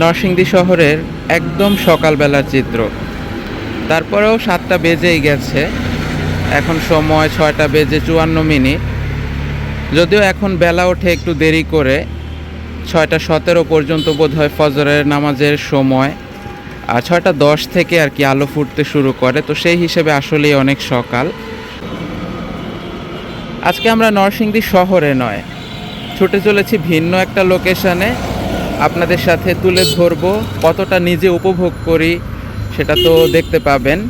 নরসিংদী শহরের একদম সকালবেলার চিত্র। তারপরেও সাতটা বেজেই গেছে। এখন সময় ছয়টা বেজে চুয়ান্ন মিনিট। যদিও এখন বেলা ওঠে একটু দেরি করে, ছয়টা সতেরো পর্যন্ত বোধ হয় ফজরের নামাজের সময়। আর ছয়টা দশ থেকে আর কি আলো ফুটতে শুরু করে, তো সেই হিসেবে আসলেই অনেক সকাল। আজকে আমরা নরসিংদী শহরে নয়, ছুটে চলেছি ভিন্ন একটা লোকেশনে। আপনাদের সাথে তুলে ধরবো, কতটা নিজে উপভোগ করি সেটা তো দেখতে পাবেন।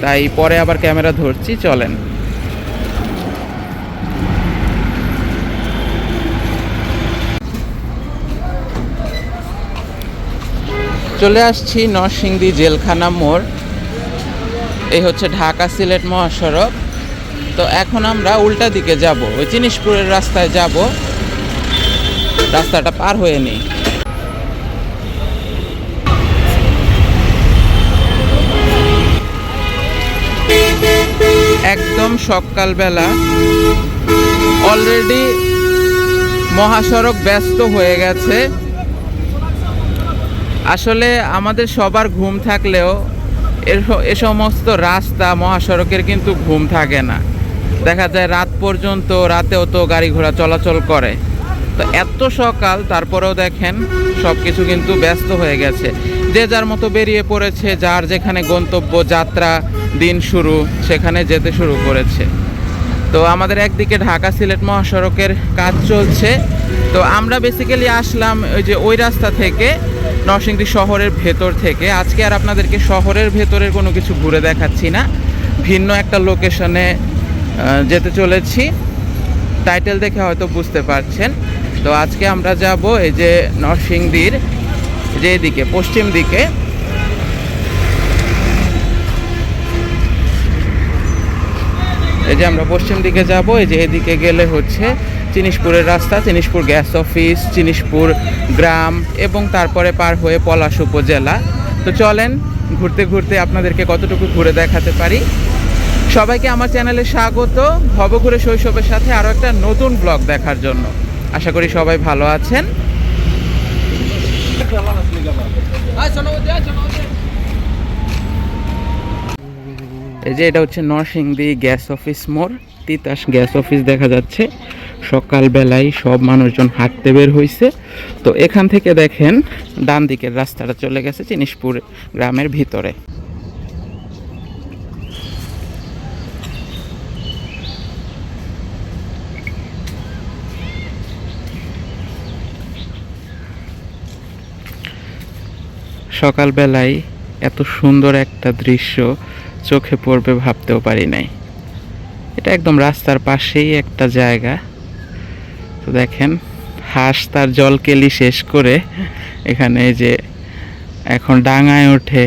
তাই পরে আবার ক্যামেরা ধরছি, চলেন। চলে আসছি নরসিংদী জেলখানা মোড়। এই হচ্ছে ঢাকা সিলেট মহাসড়ক। তো এখন আমরা উল্টা দিকে যাব, ওই জিনিসপুরের রাস্তায় যাব। রাস্তাটা পার হয়ে নিই। সকালবেলা অলরেডি মহাসড়ক ব্যস্ত হয়ে গেছে। আসলে আমাদের সবার ঘুম থাকলেও এ সমস্ত রাস্তা মহাসড়কের কিন্তু ঘুম থাকে না। দেখা যায় রাত পর্যন্ত রাতেও তো গাড়ি ঘোড়া চলাচল করে। তো এত সকাল, তারপরেও দেখেন সব কিছু কিন্তু ব্যস্ত হয়ে গেছে। যে যার মতো বেরিয়ে পড়েছে, যার যেখানে গন্তব্য যাত্রা দিন শুরু, সেখানে যেতে শুরু করেছে। তো আমাদের একদিকে ঢাকা সিলেট মহাসড়কের কাজ চলছে। তো আমরা বেসিক্যালি আসলাম ওই যে ওই রাস্তা থেকে নরসিংদী শহরের ভেতর থেকে। আজকে আর আপনাদেরকে শহরের ভেতরের কোনো কিছু ঘুরে দেখাচ্ছি না। ভিন্ন একটা লোকেশনে যেতে চলেছি। টাইটেল দেখে হয়তো বুঝতে পারছেন। তো আজকে আমরা যাব এই যে নরসিংদীর যে দিকে, পশ্চিম দিকে। এই যে আমরা পশ্চিম দিকে যাব, এই যে এদিকে গেলে হচ্ছে চিনিসপুরের রাস্তা চিনিসপুর গ্যাস অফিস চিনিসপুর গ্রাম এবং তারপরে পার হয়ে পলাশ উপজেলা। তো চলেন, ঘুরতে ঘুরতে আপনাদেরকে কতটুকু ঘুরে দেখাতে পারি। সবাইকে আমার চ্যানেলে স্বাগত। ভবঘুরে শৈশবের সাথে আরও একটা নতুন ব্লগ দেখার জন্য। আশা করি সবাই ভালো আছেন। এই যে এটা হচ্ছে নরসিংদী গ্যাস অফিস মোড়, তিতাস গ্যাস অফিস দেখা যাচ্ছে। সকালবেলায় সব মানুষজন হাঁটতে বের হয়েছে তো এখান থেকে দেখেন, ডান দিকের রাস্তাটা চলে গেছে জিনিসপুর গ্রামের ভিতরে। সকালবেলায় এত সুন্দর একটা দৃশ্য। চোখে পড়বে ভাবতেও পারি নাই। এটা একদম রাস্তার পাশেই একটা জায়গা। তো দেখেন, হাঁস তার জলকেলি শেষ করে এখানে যে এখন ডাঙায় ওঠে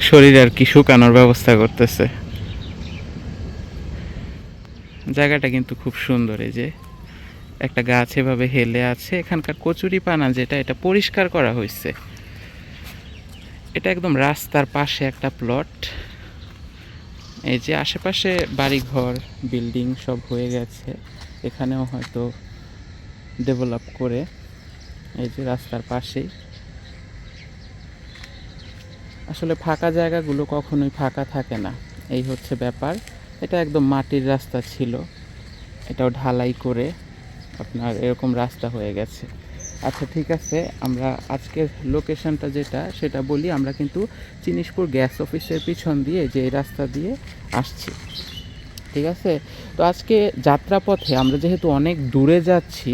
শরীর আর কি শুকানোর ব্যবস্থা করতেছে। জায়গাটা কিন্তু খুব সুন্দর এই যে। একটা গাছ এভাবে হেলে আছে। এখানকার কচুরি পানা যেটা, এটা পরিষ্কার করা হয়েছে এটা একদম রাস্তার পাশে একটা প্লট এই যে আশেপাশে বাড়িঘর বিল্ডিং সব হয়ে গেছে। এখানেও হয়তো ডেভেলপ করে এই যে রাস্তার পাশেই। আসলে ফাঁকা জায়গাগুলো কখনোই ফাঁকা থাকে না। এই হচ্ছে ব্যাপার। এটা একদম মাটির রাস্তা ছিল। এটাও ঢালাই করে আপনার এরকম রাস্তা হয়ে গেছে। আচ্ছা ঠিক আছে, আমরা আজকের লোকেশনটা যেটা, সেটা বলি। আমরা কিন্তু চিনিসপুর গ্যাস অফিসের পিছন দিয়ে যে রাস্তা দিয়ে আসছি। ঠিক আছে? তো আজকে যাত্রাপথে আমরা যেহেতু অনেক দূরে যাচ্ছি,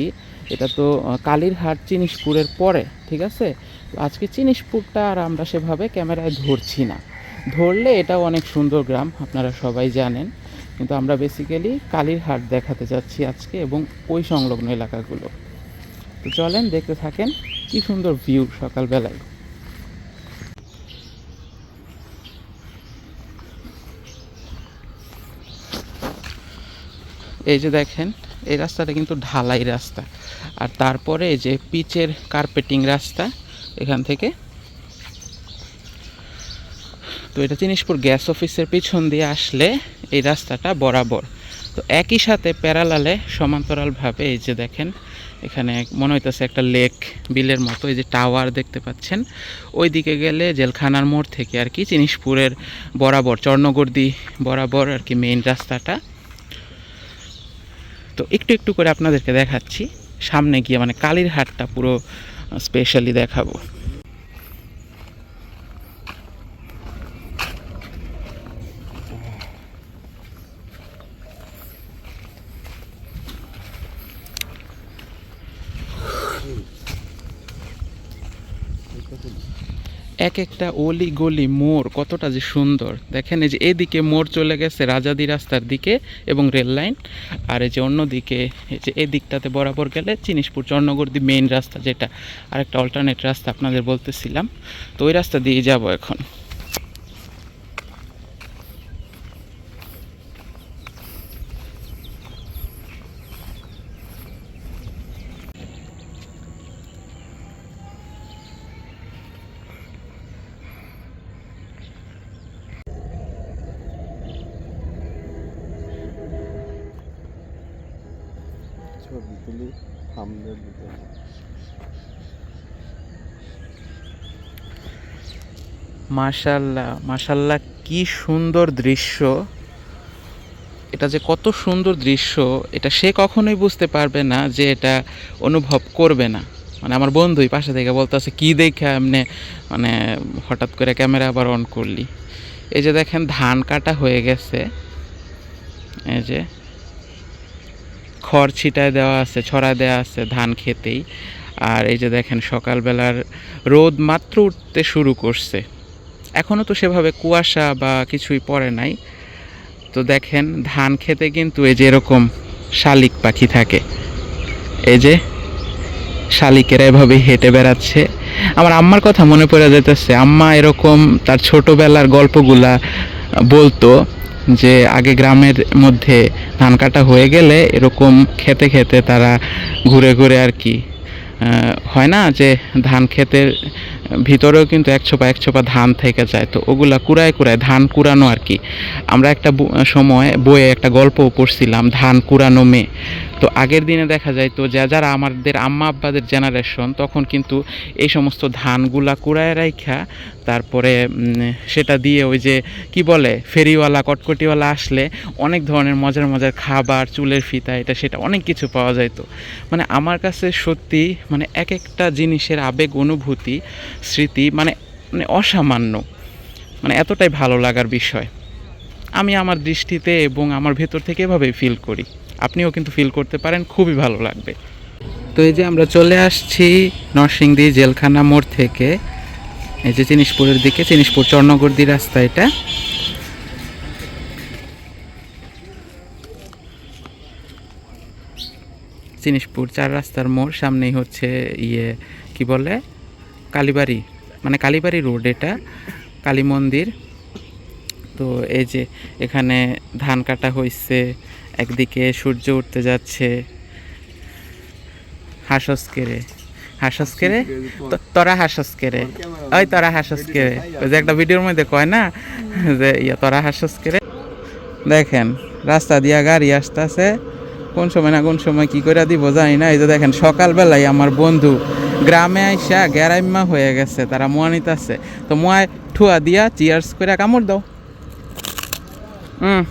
এটা তো কালীরহাট চিনিসপুরের পরে, ঠিক আছে? তো আজকে চিনিসপুরটা আর আমরা সেভাবে ক্যামেরায় ধরছি না। ধরলে এটাও অনেক সুন্দর গ্রাম, আপনারা সবাই জানেন। কিন্তু আমরা বেসিক্যালি কালীরহাট দেখাতে যাচ্ছি আজকে এবং ওই সংলগ্ন এলাকাগুলো। তো চলেন দেখতে থাকেন কি সুন্দর ভিউ সকালবেলায়। এই যে দেখেন, এই রাস্তাটা কিন্তু ঢালাই রাস্তা। আর তারপরে এই যে পিচের কার্পেটিং রাস্তা এখান থেকে। তো এটা জিনিসপুর গ্যাস অফিসের পিছন দিয়ে আসলে এই রাস্তাটা বরাবর। তো একই সাথে প্যারালালে সমান্তরালভাবে এই যে দেখেন, এখানে মনে হইতেছে একটা লেক, বিলের মতো, এই যে টাওয়ার দেখতে পাচ্ছেন। ওই দিকে গেলে জেলখানার মোড় থেকে আর কি জিনিসপুরের বরাবর, চর্ণগর্দি বরাবর আর কি মেইন রাস্তাটা। তো একটু একটু করে আপনাদেরকে দেখাচ্ছি। সামনে গিয়ে মানে কালীর হাটটা পুরো স্পেশালি দেখাবো। এক একটা অলি গলি মোড় কতটা যে সুন্দর। দেখেন এই যে এদিকে মোড় চলে গেছে রাজাদি রাস্তার দিকে এবং রেল লাইন। আর এই যে অন্যদিকে এই যে এদিকটাতে বরাবর গেলে চিনিসপুর দি মেইন রাস্তা যেটা। আর একটা অল্টারনেট রাস্তা আপনাদের বলতেছিলাম। তো ওই রাস্তা দিয়ে যাব এখন। মাশাল্লাহ মাশাল্লাহ কি সুন্দর দৃশ্য। এটা যে কত সুন্দর দৃশ্য, এটা সে কখনোই বুঝতে পারবে না যে এটা অনুভব করবে না। মানে আমার বন্ধুই পাশে থেকে বলতেছে, কি দেখে এমনি মানে হঠাৎ করে ক্যামেরা আবার অন করলি? এই যে দেখেন, ধান কাটা হয়ে গেছে। এই যে খড় ছিটায় দেওয়া আছে ছড়া দেওয়া আছে ধান খেতেই। আর এই যে দেখেন, সকালবেলার রোদ মাত্র উঠতে শুরু করছে। এখনও তো সেভাবে কুয়াশা বা কিছুই পড়ে নাই। তো দেখেন, ধান খেতে কিন্তু এই যে এরকম শালিক পাখি থাকে। এই যে শালিকেরা এভাবে হেঁটে বেড়াচ্ছে। আমার আম্মার কথা মনে পড়ে যেতেছে আম্মা এরকম তার ছোটোবেলার গল্পগুলা বলতো যে আগে গ্রামের মধ্যে ধান কাটা হয়ে গেলে এরকম খেতে খেতে তারা ঘুরে ঘুরে আর কি হয় না যে ধান ক্ষেতের ভিতরেও কিন্তু এক ছোপা এক ছোপা ধান থেকে যায়। তো ওগুলা কুড়ায় কুড়ায় ধান কুড়ানো আর কি। আমরা একটা সময় বইয়ে একটা গল্প পড়ছিলাম, ধান কুড়ানো মেয়ে। তো আগের দিনে দেখা যায় তো যা, যারা আমাদের আম্মা আব্বাদের জেনারেশন তখন কিন্তু এই সমস্ত ধানগুলা কুড়ায় রাইখা, তারপরে সেটা দিয়ে ওই যে, কি বলে, ফেরিওয়ালা, কটকটিওয়ালা আসলে অনেক ধরনের মজার মজার খাবার, চুলের ফিতা, এটা সেটা অনেক কিছু পাওয়া যায় তো মানে আমার কাছে সত্যি মানে এক একটা জিনিসের আবেগ, অনুভূতি স্মৃতি মানে মানে অসামান্য মানে এতটাই ভালো লাগার বিষয়। আমি আমার দৃষ্টিতে এবং আমার ভেতর থেকে এভাবেই ফিল করি। আপনিও কিন্তু ফিল করতে পারেন, খুবই ভালো লাগবে। তো এই যে আমরা চলে আসছি নরসিংদী জেলখানা মোড় থেকে। এই যে জিনিসপুরের দিকে, জিনিসপুর চর্ণগর্দি রাস্তা এটা। জিনিসপুর চার রাস্তার মোড়, সামনেই হচ্ছে ইয়ে কি বলে? কালীবাড়ি মানে কালীবাড়ি রোড এটা কালী মন্দির। তো এই যে এখানে ধান কাটা হয়েছে একদিকে সূর্য উঠতে যাচ্ছে হাসস কেড়ে হাসস কেড়ে তো- তোরা হাসস কেড়ে ওই তোরা হাসস কেড়ে ওই যে একটা ভিডিওর মধ্যে কয় না? যে ইয়া তোরা হাসস কেড়ে দেখেন রাস্তা দিয়া গাড়ি আসতেছে। কোন সময় না কোন সময় কি করে দিব জানি না। এই যে দেখেন সকালবেলায় আমার বন্ধু গ্রামে আইসা গ্যারাইম্মা হয়ে গেছে তারা মোয়া নিতেছে। তো মোয়ায় ঠুয়া দিয়া চিয়ার্স করে কামড় দাও। হুম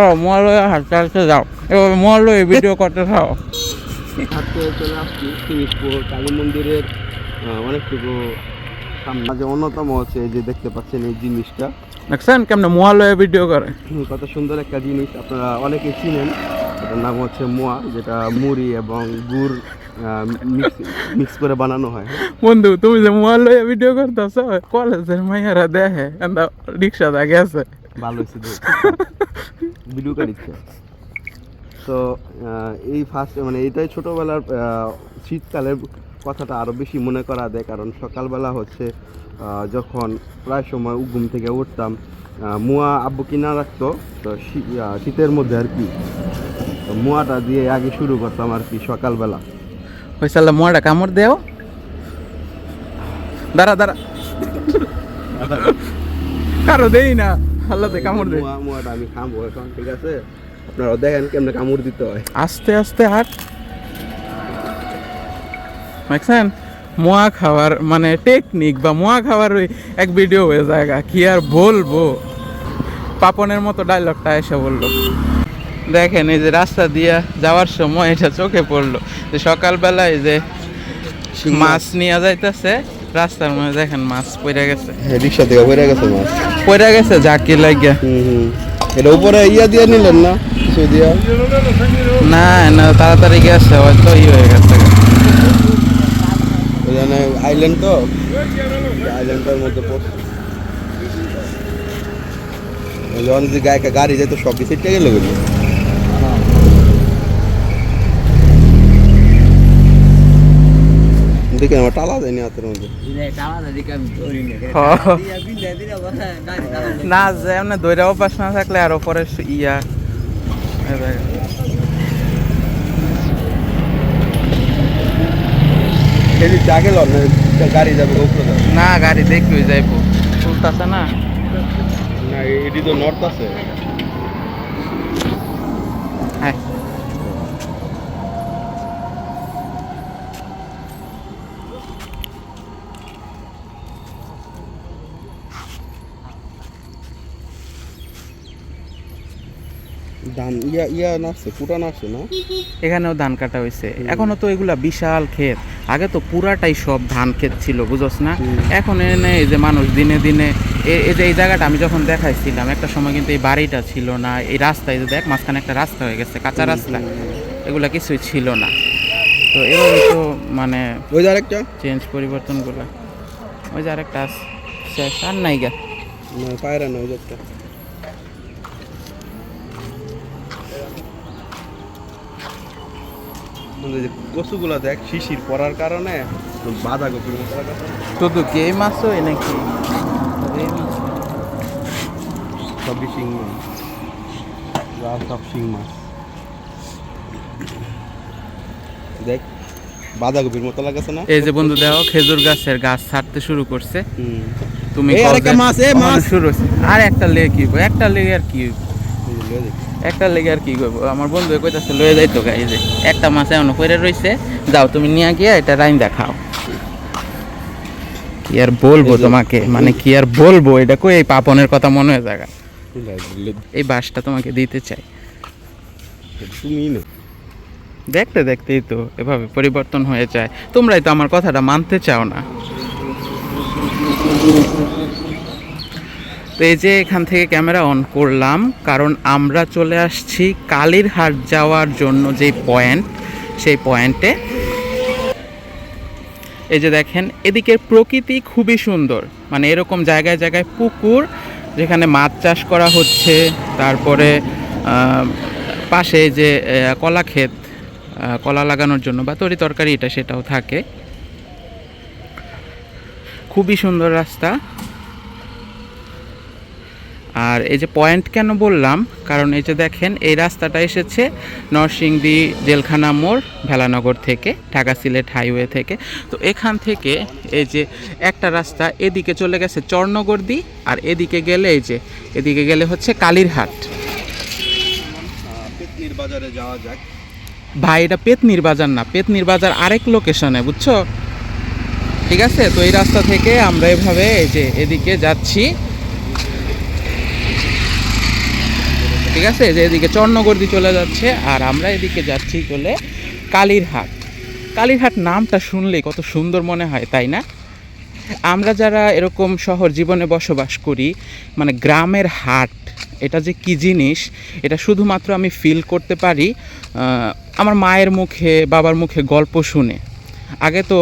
ও মোয়া লয়ে হাঁটতে হাঁটতে যাও। এবার মোয়া লয়ে ভিডিও করতে থাও। হাঁটতে চলে আসছি ফিনিশপুর কালী মন্দিরের অনেকটুকু সামনে যে অন্যতম হচ্ছে এই যে দেখতে পাচ্ছেন এই জিনিসটা। দেখছেন কেমনে মোয়া লয়ে ভিডিও করে? কত সুন্দর একটা জিনিস আপনারা অনেকে চিনেন। এটার নাম হচ্ছে মোয়া যেটা মুড়ি এবং গুড় মিক্স করে বানানো হয়। বন্ধু তুমি যে মোয়া লয়ে ভিডিও করতেছ কলেজের মাইয়ারা দেখে এন্দা রিক্সা দা গেছে। ভালো হয়েছে ভিডিও কাটিচ্ছে তো এই ফার্স্ট মানে এটাই ছোটোবেলার শীতকালের কথাটা আরও বেশি মনে করা দেয় কারণ সকালবেলা হচ্ছে যখন প্রায় সময় ঘুম থেকে উঠতাম মুয়া আব্বু কিনা রাখতো তো শীতের মধ্যে আর কি। তো মুয়াটা দিয়ে আগে শুরু করতাম আর কি সকালবেলা। হইসাল্লা মোয়াটা কামড় দেও দাঁড়া দাঁড়া। কারও দেই না। আল্লাহ কামড় দে। মুয়া মুয়াটা আমি খাব এখন ঠিক আছে? আপনারা দেখেন কেমনে কামড় দিতে হয়। আস্তে আস্তে হাট। দেখছেন? মোয়া খাওয়ার মানে টেকনিক বা মোয়া খাওয়ার ওই এক ভিডিও হয়ে জায়গা কি আর বলব? পাপনের মতো ডায়লগটা এসে বলল। দেখেন এই যে রাস্তা দিয়ে যাওয়ার সময় এটা চোখে পড়ল। যে সকালবেলায় যে মাছ। নিয়ে যাইতেছে রাস্তার মধ্যে দেখেন মাছ পড়ে গেছে। হ্যাঁ রিক্সা থেকে পড়ে গেছে মাছ। পড়ে গেছে জাকি লাগিয়া হুম হুম। এটা উপরে ইয়া দিয়ে নিলেন না? কিছু দিয়া? না না তাড়াতাড়ি গেছে হয়তো ই হয়ে গেছে। ওখানে আইল্যান্ড তো? আইল্যান্ডটার মধ্যে পড়ছে। যখন গায়ে গাড়ি যেত সব কিছু গেল দেখি আমার টালা যায়নি হাতের মধ্যে? না যে এমনি দইরা অভ্যাস না থাকলে আর ওপরে ইয়া। গাড়ি যাবে উপরে যাবে। না গাড়ি দেখবি যাইবো। চলতেছে না। না এটি তো নর্থ আছে ধান ইয়া ইয়া নাচছে পুরা নাচছে না? এখানেও ধান কাটা হয়েছে এখনও তো এগুলা বিশাল ক্ষেত। আগে তো পুরাটাই সব ধান ক্ষেত ছিল বুঝোস না? এখন এনে এই যে মানুষ দিনে দিনে এই যে এই জায়গাটা আমি যখন দেখাইছিলাম একটা সময় কিন্তু এই বাড়িটা ছিল না এই রাস্তায় যে দেখ মাঝখানে একটা রাস্তা হয়ে গেছে কাঁচা রাস্তা। এগুলা কিছুই ছিল না। তো এভাবে তো মানে ওই যে আরেকটা চেঞ্জ পরিবর্তনগুলো। ওই যে আরেকটা আছে আর নাই গা। পায়রা না ওই একটা কচুগুলা দেখ শিশির পড়ার কারণে বাঁধাকপির মতো লাগাচ্ছে। শুধু কি এই মাছ হয় নাকি? সবই শিং মাছ। যা সব শিং মাছ। দেখ বাঁধাকপির মতো লাগাচ্ছে না? এই যে বন্ধু দেখো খেজুর গাছের গাছ ছাড়তে শুরু করছে। হুম। তুমি মাছ। শুরু আর একটা লেগে কি একটা লেগে আর কি একটা লেগে আর কি করব আমার বন্ধু কইতাছে লয়ে যাইতো গা এই যে একটা মাছ এমন করে রইছে যাও তুমি নিয়ে গিয়ে এটা রাইন দেখাও কি আর বলব তোমাকে? মানে কি আর বলব? এটা কই এই পাপনের কথা মনে হয়ে জায়গা এই বাসটা তোমাকে দিতে চাই। তুমি না দেখতে দেখতেই তো এভাবে পরিবর্তন হয়ে যায়। তোমরাই তো আমার কথাটা মানতে চাও না। তো এই যে এখান থেকে ক্যামেরা অন করলাম, কারণ আমরা চলে আসছি কালীরহাট যাওয়ার জন্য যে পয়েন্ট, সেই পয়েন্টে। এই যে দেখেন, এদিকের প্রকৃতি খুবই সুন্দর। মানে এরকম জায়গায় জায়গায় পুকুর, যেখানে মাছ চাষ করা হচ্ছে, তারপরে পাশে যে কলা ক্ষেত কলা লাগানোর জন্য বা তরি তরকারি, এটা সেটাও থাকে। খুবই সুন্দর রাস্তা। আর এই যে পয়েন্ট কেন বললাম কারণ এই যে দেখেন এই রাস্তাটা এসেছে নরসিংদী জেলখানা মোড় ভেলানগর থেকে ঢাকা সিলেট হাইওয়ে থেকে। তো এখান থেকে এই যে একটা রাস্তা এদিকে চলে গেছে চর্ণগর্দি আর এদিকে গেলে এই যে এদিকে গেলে হচ্ছে কালীরহাট। বাজারে যাওয়া যাক। ভাই এটা পেতনির বাজার না পেতনির বাজার আরেক লোকেশনে বুঝছ? ঠিক আছে? তো এই রাস্তা থেকে আমরা এভাবে এই যে এদিকে যাচ্ছি। ঠিক আছে? যে এদিকে চর্ণগর্দি চলে যাচ্ছে আর আমরা এদিকে যাচ্ছি চলে কালীরহাট। কালীরহাট নামটা শুনলেই কত সুন্দর মনে হয়, তাই না? আমরা যারা এরকম শহর জীবনে বসবাস করি মানে গ্রামের হাট, এটা যে কি জিনিস, এটা শুধুমাত্র আমি ফিল করতে পারি আমার মায়ের মুখে, বাবার মুখে গল্প শুনে। আগে তো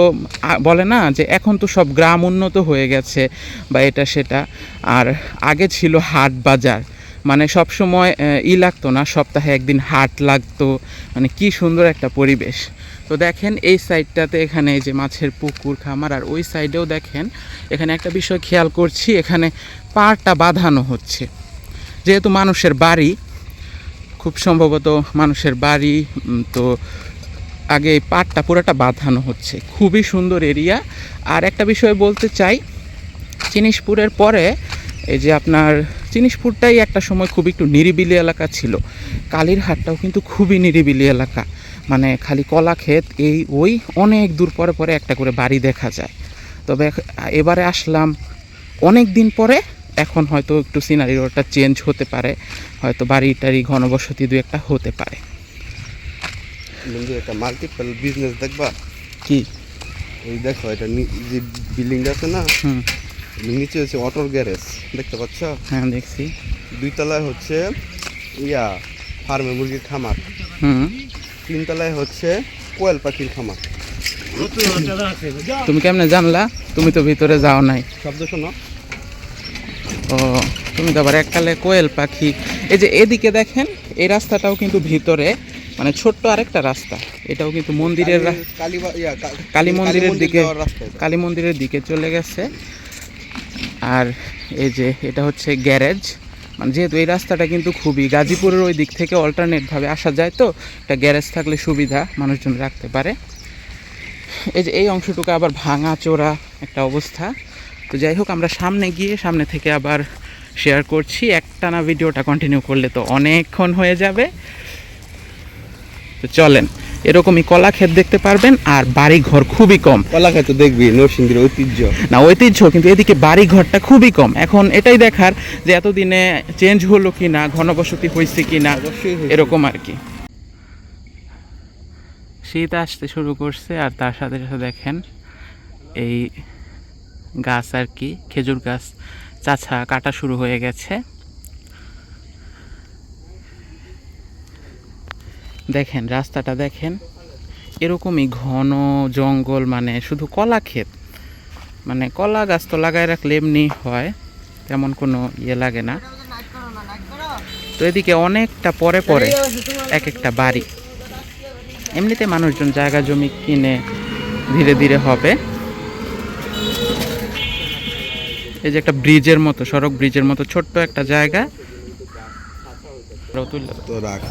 বলে না যে এখন তো সব গ্রাম উন্নত হয়ে গেছে, বা এটা সেটা। আর আগে ছিল হাট বাজার। মানে সব সময় ই লাগতো না, সপ্তাহে একদিন হাট লাগতো মানে কি সুন্দর একটা পরিবেশ। তো দেখেন এই সাইডটাতে এখানে যে মাছের পুকুর, খামার, আর ওই সাইডেও দেখেন, এখানে একটা বিষয় খেয়াল করছি, এখানে পাড়টা বাঁধানো হচ্ছে। যেহেতু মানুষের বাড়ি, খুব সম্ভবত মানুষের বাড়ি তো আগে এই পাড়টা পুরোটা বাঁধানো হচ্ছে। খুবই সুন্দর এরিয়া। আর একটা বিষয় বলতে চাই জিনিসপুরের পরে এই যে আপনার জিনিসপুরটাই একটা সময় খুব একটু নিরিবিলি এলাকা ছিল। কালীরহাটটাও কিন্তু খুবই নিরিবিলি এলাকা। মানে খালি কলা ক্ষেত এই ওই অনেক দূর পরে পরে একটা করে বাড়ি দেখা যায়। তবে এবারে আসলাম অনেক দিন পরে এখন হয়তো একটু সিনারি রোডটা চেঞ্জ হতে পারে। হয়তো বাড়ি টাড়ি ঘনবসতি দু একটা হতে পারে। একটা মাল্টিপল বিজনেস দেখবা? কি? এই দেখো এটা যে বিল্ডিং আছে না? হুম। নিচে হচ্ছে অটোর গ্যারেজ দেখতে পাচ্ছ? হ্যাঁ দেখছি। দুই তলায় হচ্ছে ইয়া ফার্মে মুরগির খামার। হুম। তিন তলায় হচ্ছে কোয়েল পাখির খামার। তুমি কেমনে জানলা? তুমি তো ভিতরে যাও নাই। শব্দ শোনো। ও তুমি তো আবার এককালে কোয়েল পাখি। এই যে এদিকে দেখেন এই রাস্তাটাও কিন্তু ভিতরে মানে ছোট্ট আরেকটা রাস্তা। এটাও কিন্তু মন্দিরের কালী- মন্দিরের দিকে কালী মন্দিরের দিকে চলে গেছে। আর এই যে এটা হচ্ছে গ্যারেজ। মানে যেহেতু এই রাস্তাটা কিন্তু খুবই গাজীপুরের ওই দিক থেকে অল্টারনেটভাবে আসা যায় তো, একটা গ্যারেজ থাকলে সুবিধা মানুষজন রাখতে পারে। এই যে এই অংশটুকু আবার ভাঙা চোরা একটা অবস্থা। তো যাই হোক, আমরা সামনে গিয়ে সামনে থেকে আবার শেয়ার করছি। একটানা ভিডিওটা কন্টিনিউ করলে তো অনেকক্ষণ হয়ে যাবে। তো চলেন। এরকমই কলা ক্ষেত দেখতে পারবেন আর বাড়ি ঘর খুবই কম। কলা খাইতে দেখবি নরসিংদীর ঐতিহ্য। না ঐতিহ্য কিন্তু এদিকে বাড়ি ঘরটা খুবই কম। এখন এটাই দেখার যে এতদিনে চেঞ্জ হলো কি না ঘনবসতি হয়েছে কি না এরকম আর কি। শীত আসতে শুরু করছে আর তার সাথে সাথে দেখেন এই গাছ আর কি খেজুর গাছ চাছা কাটা শুরু হয়ে গেছে। দেখেন, রাস্তাটা দেখেন, এরকমই ঘন জঙ্গল মানে শুধু কলা ক্ষেত। মানে কলা গাছ তো লাগায় রাখলে এমনি হয়, তেমন কোনো ইয়ে লাগে না। তো এদিকে অনেকটা পরে পরে এক একটা বাড়ি। এমনিতে মানুষজন জায়গা, জমি কিনে ধীরে ধীরে হবে। এই যে একটা ব্রিজের মতো, সড়ক ব্রিজের মতো ছোট্ট একটা জায়গা। তো রাখ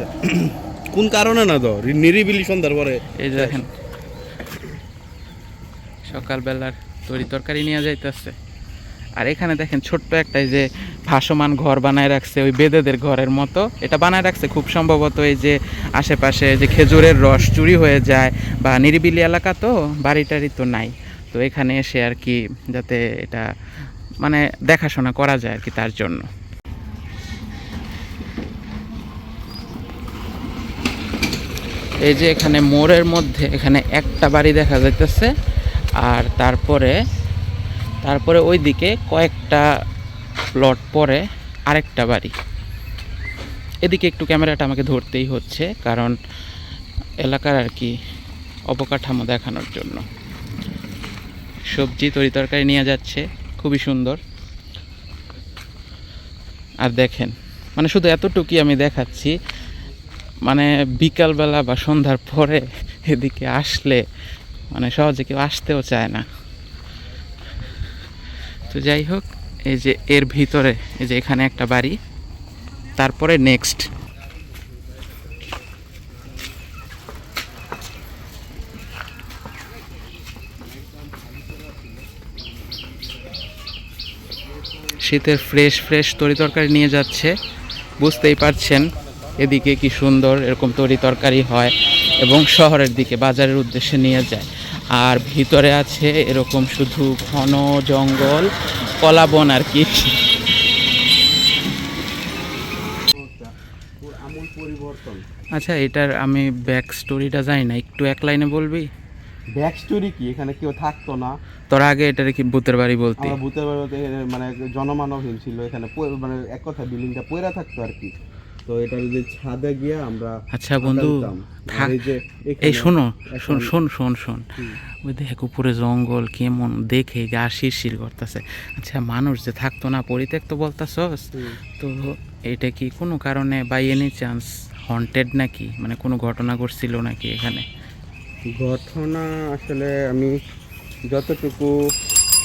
আচ্ছা। কোন কারণে না তো? নিরিবিলি সন্ধ্যার পরে। এই যে দেখেন। সকালবেলার তরি তরকারি নিয়ে যাইতেছে। আর এখানে দেখেন ছোট্ট একটা এই যে ভাসমান ঘর বানায় রাখছে, ওই বেদেদের ঘরের মতো। এটা বানায় রাখছে খুব সম্ভবত এই যে আশেপাশে যে খেজুরের রস চুরি হয়ে যায় বা নিরিবিলি এলাকা তো বাড়ি টাড়ি তো নাই। তো এখানে এসে আর কি যাতে এটা মানে দেখাশোনা করা যায় আর কি তার জন্য। এই যে এখানে মোড়ের মধ্যে এখানে একটা বাড়ি দেখা যাইতেছে, আর তারপরে তারপরে ওই দিকে কয়েকটা প্লট পরে আরেকটা বাড়ি। এদিকে একটু ক্যামেরাটা আমাকে ধরতেই হচ্ছে, কারণ এলাকার আর কি অবকাঠামো দেখানোর জন্য। সবজি তরি তরকারি নিয়ে যাচ্ছে, খুবই সুন্দর। আর দেখেন মানে শুধু এতটুকুই আমি দেখাচ্ছি মানে বিকালবেলা বা সন্ধ্যার পরে এদিকে আসলে মানে সহজে কেউ আসতেও চায় না। তো যাই হোক, এই যে এর ভিতরে, এই যে এখানে একটা বাড়ি, তারপরে নেক্সট শীতের ফ্রেশ ফ্রেশ তরি তরকারি নিয়ে যাচ্ছে, বুঝতেই পারছেন। এদিকে কি সুন্দর এরকম তরি তরকারি হয় এবং শহরের দিকে বাজারের উদ্দেশ্যে নিয়ে যায়। আর ভিতরে আছে এরকম শুধু ঘন জঙ্গল কলাবন আর কি। আচ্ছা এটার আমি ব্যাক স্টোরিটা জানি না একটু এক লাইনে বলবি? ব্যাক স্টোরি কি? এখানে কেউ থাকতো না। তোর আগে এটার কি ভূতের বাড়ি বলতি? ভূতের বাড়িতে মানে জনমানবহীন ছিল এখানে মানে এক কথা বিল্ডিংটা পয়রা থাকতো আর কি। তো এটা যে ছাদে গিয়ে আমরা আচ্ছা বন্ধু থাক। এই শোনো শোন শোন শোন শোন। ওই দেখ উপরে জঙ্গল কেমন দেখে গা শিরশির করতেছে আচ্ছা মানুষ যে থাকতো না পরিত্যক্ত বলতাছস। তো এটা কি কোনো কারণে বাই এনি চান্স হন্টেড নাকি? মানে কোনো ঘটনা ঘটছিল নাকি এখানে? ঘটনা আসলে আমি যতটুকু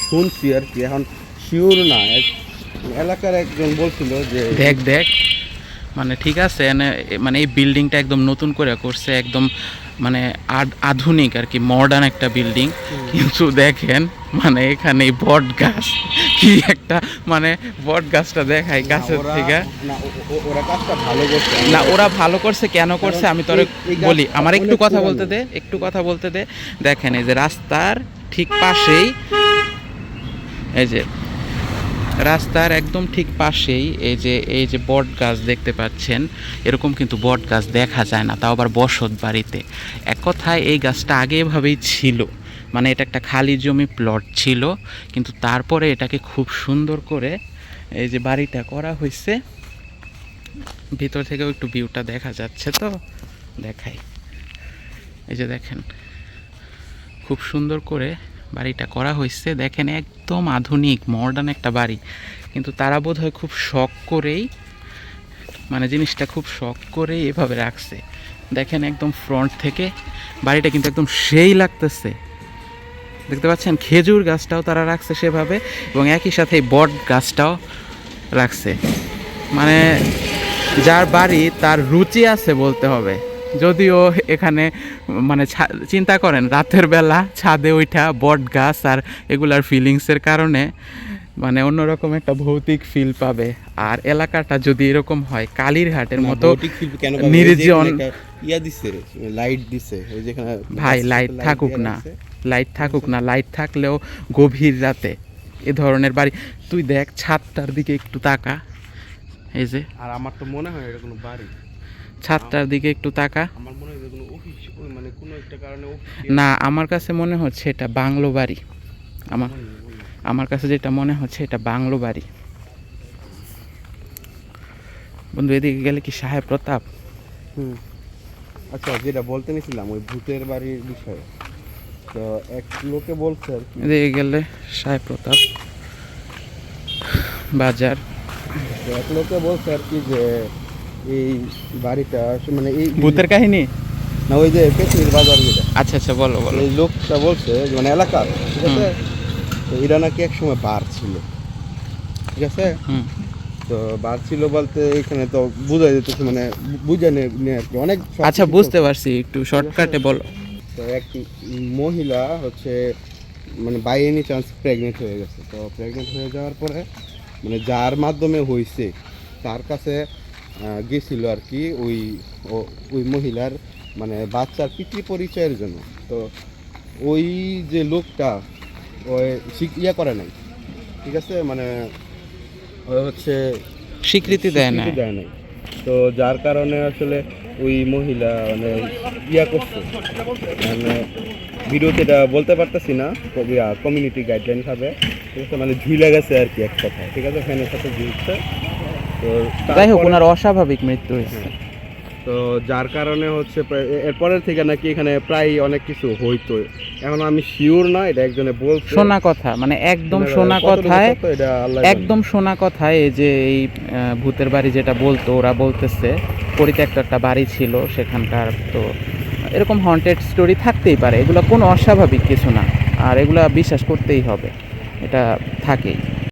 শুনছি আর কি এখন শিওর না। এলাকার একজন বলছিল যে দেখ দেখ। মানে ঠিক আছে মানে এই বিল্ডিংটা একদম নতুন করে করছে একদম মানে আধুনিক আর কি মডার্ন একটা বিল্ডিং কিন্তু দেখেন মানে এখানে বট গাছ কি একটা মানে বট গাছটা দেখাই গাছের থেকে। না, ওরা ভালো করছে। কেন করছে আমি তোরে বলি। আমার একটু কথা বলতে দে একটু কথা বলতে দে। দেখেন এই যে রাস্তার ঠিক পাশেই এই যে রাস্তার একদম ঠিক পাশেই এই যে এই যে বট গাছ দেখতে পাচ্ছেন, এরকম কিন্তু বট গাছ দেখা যায় না, তাও আবার বসত বাড়িতে। এক কথায় এই গাছটা আগে এভাবেই ছিল মানে এটা একটা খালি জমি প্লট ছিল, কিন্তু তারপরে এটাকে খুব সুন্দর করে এই যে বাড়িটা করা হয়েছে। ভিতর থেকেও একটু ভিউটা দেখা যাচ্ছে তো, দেখাই। এই যে দেখেন, খুব সুন্দর করে বাড়িটা করা হয়েছে। দেখেন একদম আধুনিক মডার্ন একটা বাড়ি। কিন্তু তারা বোধ হয় খুব শখ করেই মানে জিনিসটা খুব শখ করেই এভাবে রাখছে। দেখেন একদম ফ্রন্ট থেকে, বাড়িটা কিন্তু একদম সেই লাগতেছে। দেখতে পাচ্ছেন? খেজুর গাছটাও তারা রাখছে সেভাবে এবং একই সাথে বট গাছটাও রাখছে। মানে যার বাড়ি তার রুচি আছে বলতে হবে। যদিও এখানে মানে চিন্তা করেন রাতের বেলা ছাদে ওইটা বট গাছ আর এগুলার ফিলিংসের কারণে মানে অন্যরকম একটা ভৌতিক ফিল পাবে। আর এলাকাটা যদি এরকম হয় কালীরহাটের মতো নির্জন- ইয়া দিছে লাইট দিছে ওই যেখানে ভাই লাইট থাকুক না লাইট থাকুক না লাইট থাকলেও গভীর রাতে এ ধরনের বাড়ি। তুই দেখ ছাদটার দিকে একটু তাকা। এই যে। আর আমার তো মনে হয় এটা কোনো বাড়ি। ছাদটার দিকে একটু তাকা। আমার মনে হয় এটা কোনো অফিস মানে কোনো একটা কারণে অফিস না আমার কাছে মনে হচ্ছে এটা বাংলো বাড়ি। আমার আমার কাছে যেটা মনে হচ্ছে এটা বাংলো বাড়ি। বন্ধু এদিকে গেলে কি সাহেব প্রতাপ? হুম। আচ্ছা যেটা বলতে নিছিলাম ওই ভূতের বাড়ির বিষয়ে। তো এক লোকে বলছে আর কি। এদিকে গেলে সাহেব প্রতাপ। বাজার। তো এক লোকে বলছে আর কি যে এই বাড়িটা মানে এই ভূতের কাহিনী? না ওই যে পেছনের বাজার যেটা। আচ্ছা আচ্ছা বলো বলো। এই লোকটা বলছে মানে এলাকার ঠিক আছে? তো এরা নাকি এক সময় বার ছিল ঠিক আছে? তো বার ছিল বলতে এখানে তো বোঝা যেতেছে মানে বুঝে নেই আর কি। অনেক আচ্ছা বুঝতে পারছি একটু শর্টকাটে বলো। তো এক মহিলা হচ্ছে মানে বাই এনি চান্স প্রেগনেন্ট হয়ে গেছে। তো প্রেগনেন্ট হয়ে যাওয়ার পরে মানে যার মাধ্যমে হয়েছে তার কাছে গেছিল আর কি ওই ওই মহিলার মানে বাচ্চার পিতৃ পরিচয়ের জন্য। তো ওই যে লোকটা ওই ইয়া করে নাই। ঠিক আছে? মানে হচ্ছে স্বীকৃতি দেয় না দেয় নাই। তো যার কারণে আসলে ওই মহিলা মানে ইয়া করছে। মানে ভিডিওতে এটা বলতে পারতেছি না কমিউনিটি গাইডলাইন ভাবে। ঠিক আছে? মানে ঝুলে গেছে আর কি এক কথা ঠিক আছে? ফ্যানের সাথে ঝুলছে তো যাই হোক ওনার অস্বাভাবিক মৃত্যু হয়েছে। তো যার কারণে হচ্ছে এরপরের থেকে নাকি এখানে প্রায় অনেক কিছু হইতো। এখন আমি শিওর না এটা একজনে বলছে। শোনা কথা মানে একদম শোনা কথায়। একদম শোনা কথায় এই যে এই ভূতের বাড়ি যেটা বলতো ওরা বলতেছে পরিত্যক্ত একটা বাড়ি ছিল সেখানকার। তো এরকম হন্টেড স্টোরি থাকতেই পারে। এগুলো কোনো অস্বাভাবিক কিছু না। আর এগুলা বিশ্বাস করতেই হবে। এটা থাকেই।